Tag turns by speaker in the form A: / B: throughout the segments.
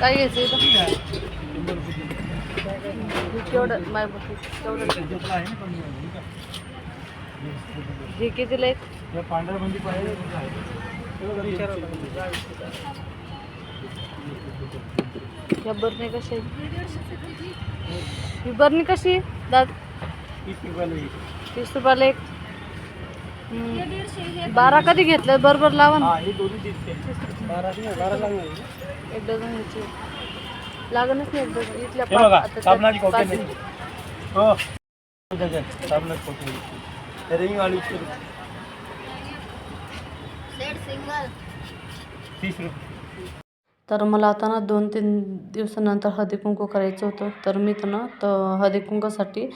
A: काय घ्यायचं इथं? केवढं हे कितीला एक
B: पांढऱ्या बंदी पाहिजे
A: बरणी कशी ही बरणी कशी दाद
B: तीस रुपयाला एक.
A: तीस रुपयाला एक. बारा कधी घेतलं? बरोबर लावा ना. एक डझन घ्यायची. लागणच नाही एक डझन. इथल्या
B: हे
A: पाच- आता पाच- तर मला आता ना दोन तीन दिवसानंतर हळदी कुंकू करायचं होतं. तर मी तर ना तर हळदी कुंकासाठी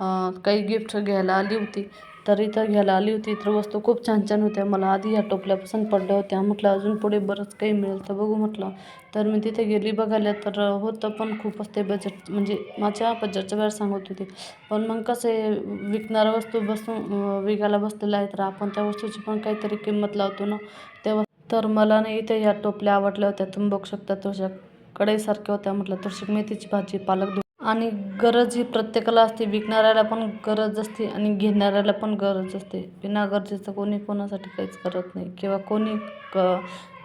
A: अं, काही गिफ्ट घ्यायला आली होती. तर इथं घ्यायला आली होती. इतर वस्तू खूप छान छान होत्या. मला आधी ह्या टोपल्या पसंत पडल्या होत्या. म्हटलं अजून पुढे बरंच काही मिळेल तर बघू म्हटलं. तर मी तिथे गेली बघायला. तर होतं पण खूपच ते बजेट म्हणजे माझ्या बजेटच्या वेळेस सांगत होते. पण मग कसं आहे विकणारा वस्तू बसून विकायला बसलेला आहे तर आपण त्या वस्तूची पण काहीतरी किंमत लावतो ना. तेव्हा तर मला नाही इथे ह्या टोपल्या आवडल्या होत्या. तुम्ही बघू शकता तुझ्या कढईसारख्या होत्या. म्हटलं तुळशी मेथीची भाजी पालक आणि गरज ही प्रत्येकाला असते. विकणाऱ्याला पण गरज असते आणि घेणाऱ्याला पण गरज असते. बिना गरजेचं कोणी कोणासाठी काहीच करत नाही किंवा कोणी क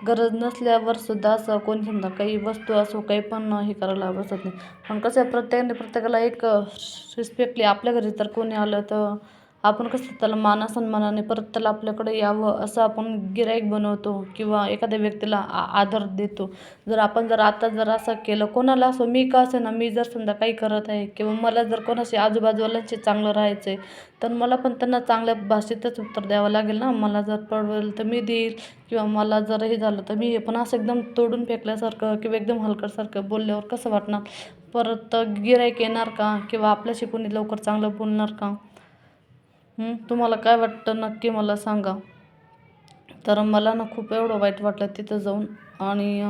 A: गरज नसल्यावर सुद्धा असं कोणी समजा काही वस्तू असो काही पण हे करायला बसत नाही. पण कसं आहे प्रत्येकाने प्रत्येकाला एक रिस्पेक्टली आपल्या घरी तर कोणी आलं तर आपण कसं त्याला मानासन्मानाने परत त्याला आपल्याकडे यावं असं आपण गिराईक बनवतो किंवा एखाद्या व्यक्तीला आ आदर देतो. जर आपण जर आता जर असं केलं कोणाला असो मी का असे ना मी जर समजा काही करत आहे किंवा मला जर कोणाशी आजूबाजूवाल्यांशी चांगलं राहायचं आहे तर मला पण त्यांना चांगल्या भाषेतच उत्तर द्यावं लागेल ना. मला जर पडवेल तर मी देईल किंवा मला जर हे झालं तर मी हे. पण असं एकदम तोडून फेकल्यासारखं किंवा एकदम हलकटसारखं बोलल्यावर कसं वाटणार? परत गिराईक येणार का? किंवा आपल्याशी कोणी लवकर चांगलं बोलणार का? तुम्हाला काय वाटतं? नक्की मला सांगा. तर मला ना खूप एवढं वाईट वाटलं तिथं जाऊन. आणि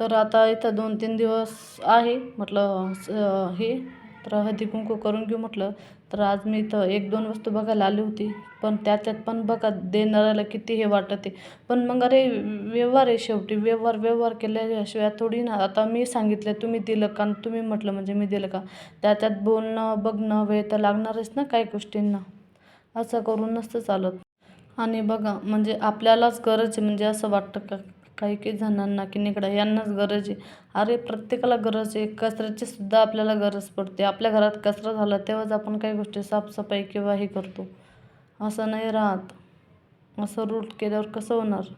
A: तर आता इथं दोन तीन दिवस आहे. म्हटलं हे तर हळदी कुंकू करून घेऊ म्हटलं. तर आज मी इथं एक दोन वस्तू बघायला आली होती. पण त्याच्यात पण बघा देणाऱ्याला किती हे वाटत. आहे पण मग अरे व्यवहार आहे शेवटी. व्यवहार व्यवहार केल्याशिवाय थोडी ना आता मी सांगितलं तुम्ही दिलं का? आणि तुम्ही म्हटलं म्हणजे मी दिलं का? त्याच्यात बोलणं बघणं वेळ तर लागणारच ना काही गोष्टींना. असं करून नसतं चालत. आणि बघा म्हणजे आपल्यालाच गरज आहे म्हणजे असं वाटतं का? काही काही जणांना की निकडा यांनाच गरज आहे. अरे प्रत्येकाला गरज आहे. कचऱ्याची सुद्धा आपल्याला गरज पडते. आपल्या घरात कचरा झाला तेव्हाच आपण काही गोष्टी साफसफाई किंवा हे करतो. असं नाही राहत. असं रूट केल्यावर कसं होणार?